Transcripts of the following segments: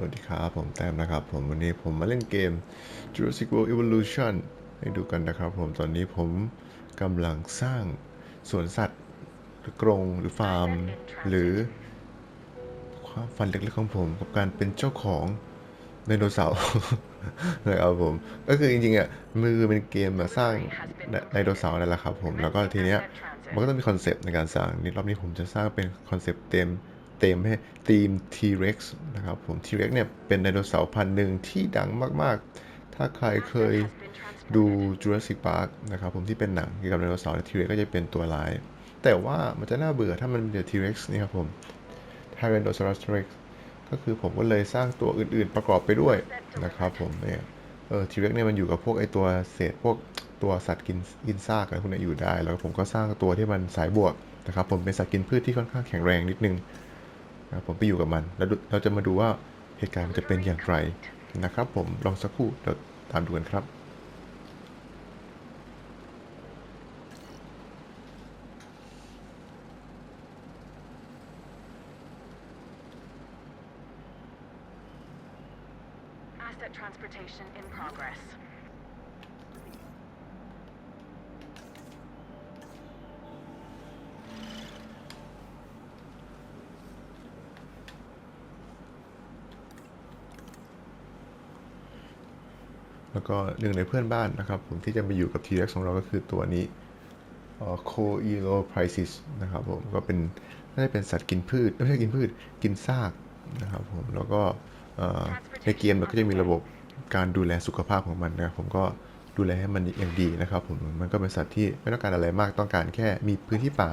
สวัสดีครับผมแต้มนะครับ ผมวันนี้ผมมาเล่นเกม Jurassic World Evolution ให้ดูกันนะครับผมตอนนี้ผมกำลังสร้างสวนสัตว์หรือกรงหรือฟาร์ม หรือความฝันเล็กๆของผมกับการเป็นเจ้าของไดโนเสาร์นะครับผม ก็คือจริงๆอะมือเป็นเกมมาสร้างไดโนเสาร์นั่นแหละครับผมแล้วก็ทีเนี้ยมันก็ต้องมีคอนเซปต์ในการสร้างนี่รอบนี้ผมจะสร้างเป็นคอนเซปต์เต็ม เต็มให้ทีม T-Rex นะครับผม T-Rex เนี่ยเป็นไดโนเสาร์พันธุ์หนึ่งที่ดังมาก ๆ ถ้าใครเคยดู Jurassic Park นะครับผมที่เป็นหนังเกี่ยวกับไดโนเสาร์ T-Rex ก็จะเป็นตัวร้าย แต่ว่ามันจะน่าเบื่อถ้ามันมีแต่ T-Rex นี่ครับผม Tyrannosaurus Rex ก็คือผมก็เลยสร้างตัวอื่นๆประกอบไปด้วยนะครับผมเนี่ยเออ T-Rex เนี่ยมันอยู่กับพวกไอตัวเศษพวกตัวสัตว์กินกินซากอะไรพวกเนี้ยอยู่ได้ แล้วผมก็สร้างตัวที่มันสายบวกนะครับผมเป็นสัตว์กินพืชที่ค่อนข้างแข็งแรงนิดนึง ผมไปอยู่กับมัน แล้วเราจะมาดูว่าเหตุการณ์มันจะเป็นอย่างไรนะครับ ผมลองสักครู่เดี๋ยวตามดูกันครับ Asset transportation in progress. แล้วก็หนึ่งในเพื่อนบ้านนะครับผมที่จะมาอยู่กับ T-Rex ของเราก็คือตัวนี้โคอีโลไพรซิสนะครับผมก็เป็นน่าจะเป็นสัตว์กินพืชไม่ใช่กินพืชกินซากนะครับผมแล้วก็ในเกมมันก็จะมีระบบการดูแลสุขภาพของมันนะครับผมก็ดูแลให้มันอย่างดีนะครับผมมันก็เป็นสัตว์ที่ไม่ต้องการอะไรมากต้องการแค่มีพื้นที่ป่า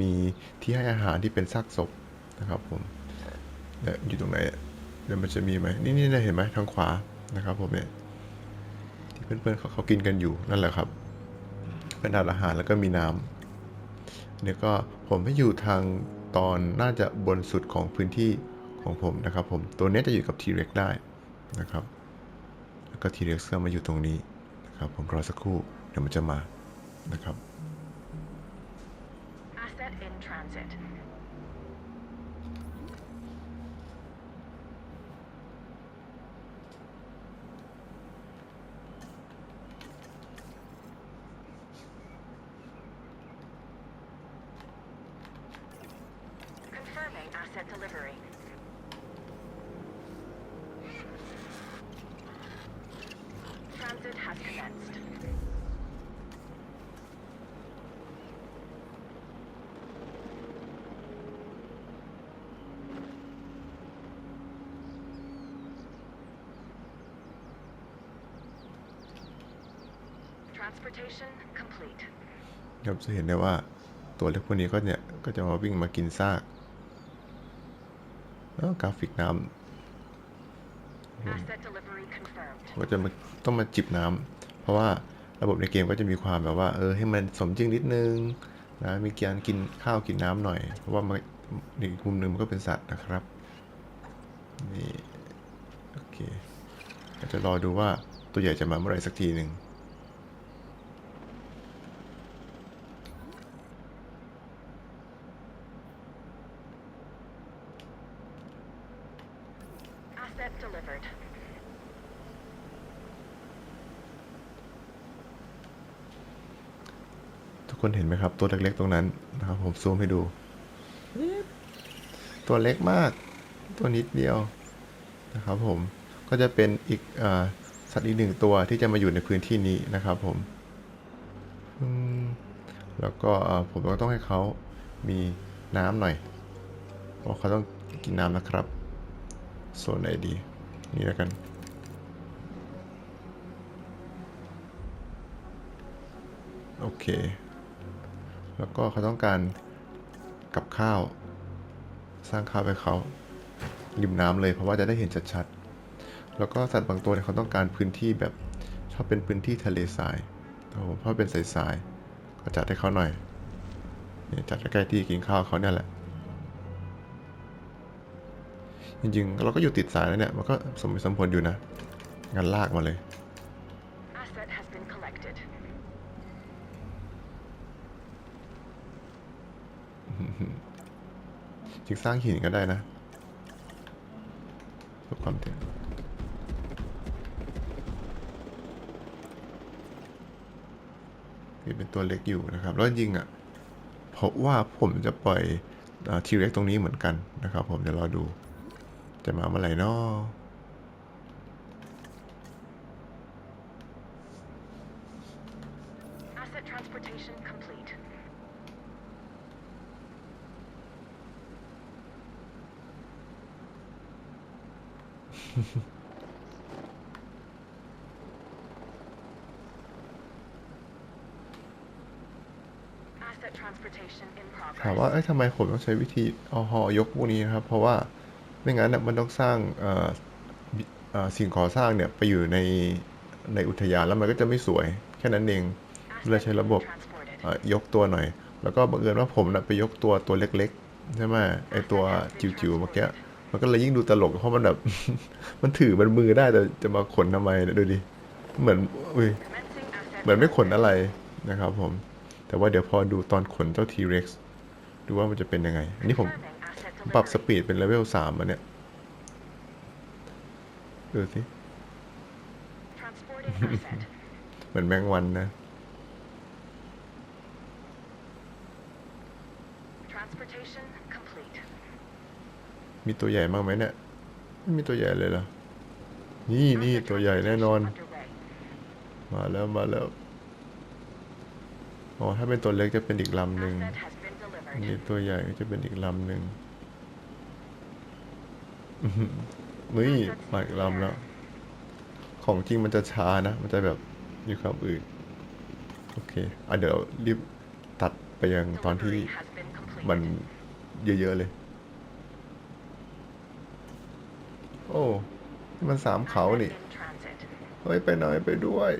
มีที่ให้อาหารที่เป็นซากศพนะครับผมอยู่ตรงไหนเดี๋ยวมันจะมีไหมนี่นี่นะเห็นไหมทางขวานะครับผมเนี่ย เพื่อนๆเขาเขากินกันอยู่นั่นแหละครับเป็นอาอาหารแล้วก็มีน้ำเนี่ยก็ผมให้อยู่ทางตอนน่าจะบนสุดของพื้นที่ของผมนะครับผมตัวนี้จะอยู่กับ T-Rex ได้นะครับแล้วก็ T-Rex ก็มาอยู่ตรงนี้นะครับผมรอสักครู่เดี๋ยวมันจะมานะครับ Asset in transit. 'Confirming asset delivery. ครับจะเห็นได้ว่าตัวเล็กพวกนี้ก็เนี่ย ก็จะมาวิ่งมากินซาก กราฟิกน้ำ Asset delivery confirmed. ก็จะมาต้องมาจิบน้ำเพราะว่าระบบในเกมก็จะมีความแบบว่า เออให้มันสมจริงนิดนึงนะมีการกินข้าวกินน้ำหน่อย เพราะว่ามันอีกมุมหนึ่งมันก็เป็นสัตว์นะครับนี่โอเคก็จะรอดูว่าตัวใหญ่จะมาเมื่อไหร่สักทีหนึ่ง Asset delivered. ทุกคนเห็นไหมครับ ตัวเล็กๆตรงนั้นนะครับ ผมซูมให้ดู ตัวเล็กมาก ตัวนิดเดียวนะครับผมก็จะเป็นอีกอาสัตว์อีกหนึ่งตัวที่จะมาอยู่ในพื้นที่นี้นะครับผมอืมแล้วก็อ่าผมก็ต้องให้เขามีน้ำหน่อยเพราะเขาต้องกินน้ำนะครับ โซนไหนดี นี่แล้วกัน โอเค แล้วก็เขาต้องการกับข้าว สร้างข้าวให้เขาริมน้ำเลยเพราะว่าจะได้เห็นชัดๆ แล้วก็สัตว์บางตัวเนี่ยเขาต้องการพื้นที่แบบชอบเป็นพื้นที่ทะเลทรายโอ้โหเพราะเป็นทรายๆก็จัดให้เขาหน่อยเนี่ยจัดใกล้ๆที่กินข้าวเขาเนี่ยแหละ จริงๆเราก็อยู่ติดสายแล้วเนี่ย มันก็สมเหตุสมผลอยู่นะงานลากมาเลย Asset has been collected. จริงสร้างหินก็ได้นะเพื่อความเท่นี่เป็นตัวเล็กอยู่นะครับ แล้วจริงๆอะเพราะว่าผมจะปล่อยทีเร็กตรงนี้เหมือนกันนะครับ ผมเดี๋ยวรอดู จะมาเมื่อไหร่นาะ Asset transportation complete. อ Asset transportation in ถาม progress. ว่าเอ้ยทำไมผมต้องใช้วิธีเอาหอยกพวกนี้นะครับ เพราะว่า ไม่งั้นมันต้องสร้างสิ่งก่อสร้างเนี่ยไปอยู่ในในอุทยานแล้วมันก็จะไม่สวยแค่นั้นเองเลยใช้ระบบยกตัวหน่อย แล้วก็บังเอิญว่าผมนะไปยกตัวตัวเล็กๆใช่ไหมไอตัวจิ๋วๆเมื่อกี้มันก็เลยยิ่งดูตลกเพราะมันแบบ มันถือมันมือได้แต่จะมาขนทำไมนี่ยดูดิเหมือนอุ้ยเหมือนไม่ขนอะไรนะครับผม แต่ว่าเดี๋ยวพอดูตอนขนเจ้า T-Rex ดูว่ามันจะเป็นยังไง อันนี้ผม ปรับสปีดเป็นเลเวลสามอันเนี้ยดูสิ เหมือนแมงวันนะมีตัวใหญ่มากไหมเนี่ยไม่มีตัวใหญ่เลยเหรอ นี่นี่ตัวใหญ่แน่นอน มาแล้วมาแล้ว อ๋อ ถ้าเป็นตัวเล็กจะเป็นอีกลำหนึ่ง Asset has been อัน delivered. นี้ตัวใหญ่ก็จะเป็นอีกลำหนึ่ง นี่มาอีกลำแล้ว ของจริงมันจะช้านะ มันจะแบบมีความอืดโอเค อะเดี๋ยวรีบตัดไปยังตอนที่มันเยอะๆเลย โอ้ มันสามเขานี่ เฮ้ย ไปหน่อยไปด้วย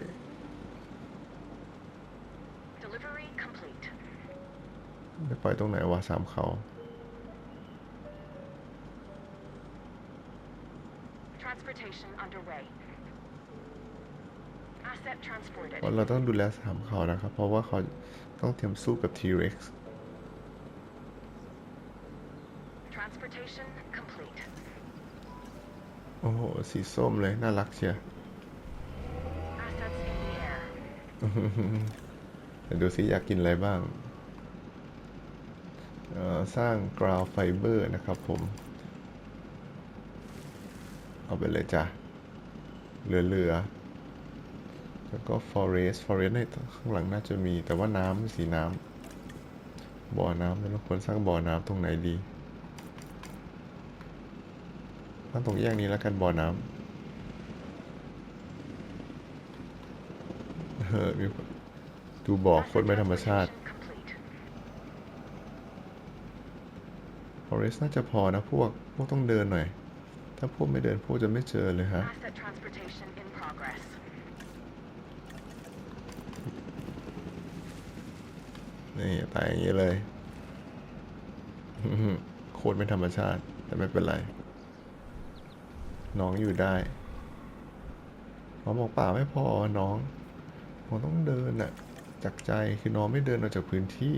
ไปตรงไหนวะสามเขา Transportation underway. Asset เพ transported. ราะเราต้องดูแลสามเขานะครับ เพราะว่าเขาต้องเตรียมสู้กับ T-Rex Transportation complete. โอ้โห สีส้มเลย น่ารักเชีย Assets in the air. เดี๋ยวดูสิอยากกินอะไรบ้าง เอ่อ สร้างกราวไฟเบอร์นะครับผม เอาไปเลยจ้ะเหลือๆแล้วก็ forest forest ในข้างหลังน่าจะมีแต่ว่าน้ำสีน้ำบ่อน้ำแล้วเราควรสร้างบ่อน้ำตรงไหนดีตั้งตรงแยกนี้แล้วกันบ่อน้ำเออมีดูบ่อโคตรไม่ธรรมชาติ forest น่าจะพอนะพวก พวกต้องเดินหน่อย ถ้าพวกไม่เดินพวกจะไม่เจอเลยฮะ Asset transportation in progress. นี่ตายอย่างนี้เลย โคตรไม่ธรรมชาติ แต่ไม่เป็นไร น้องอยู่ได้หมอบอกป่าไม่พอน้องน้องต้องเดินน่ะจากใจคือน้องไม่เดินออกจากพื้นที่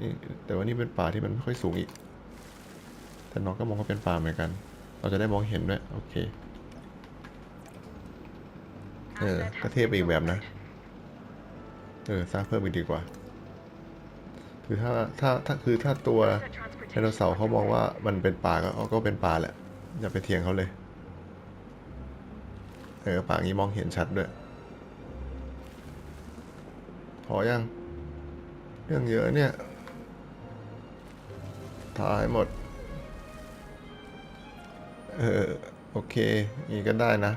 นี่แต่ว่านี่เป็นป่าที่มันไม่ค่อยสูงอีก แต่น้องก็มองว่าเป็นป่าเหมือนกัน เราจะได้มองเห็นด้วย โอเค เออก็เท่ไปอีกแบบนะ เออสร้างเพิ่มอีกดีกว่า คือถ้าถ้าถ้าคือถ้าตัวไดโนเสาร์เขามองว่ามันเป็นป่าก็ก็เป็นป่าแหละ อย่าไปเถียงเขาเลย เออป่างี้มองเห็นชัดด้วย พอยังเรื่องเยอะเนี่ย ถ่ายหมด เออ โอเคงี้ก็ได้นะ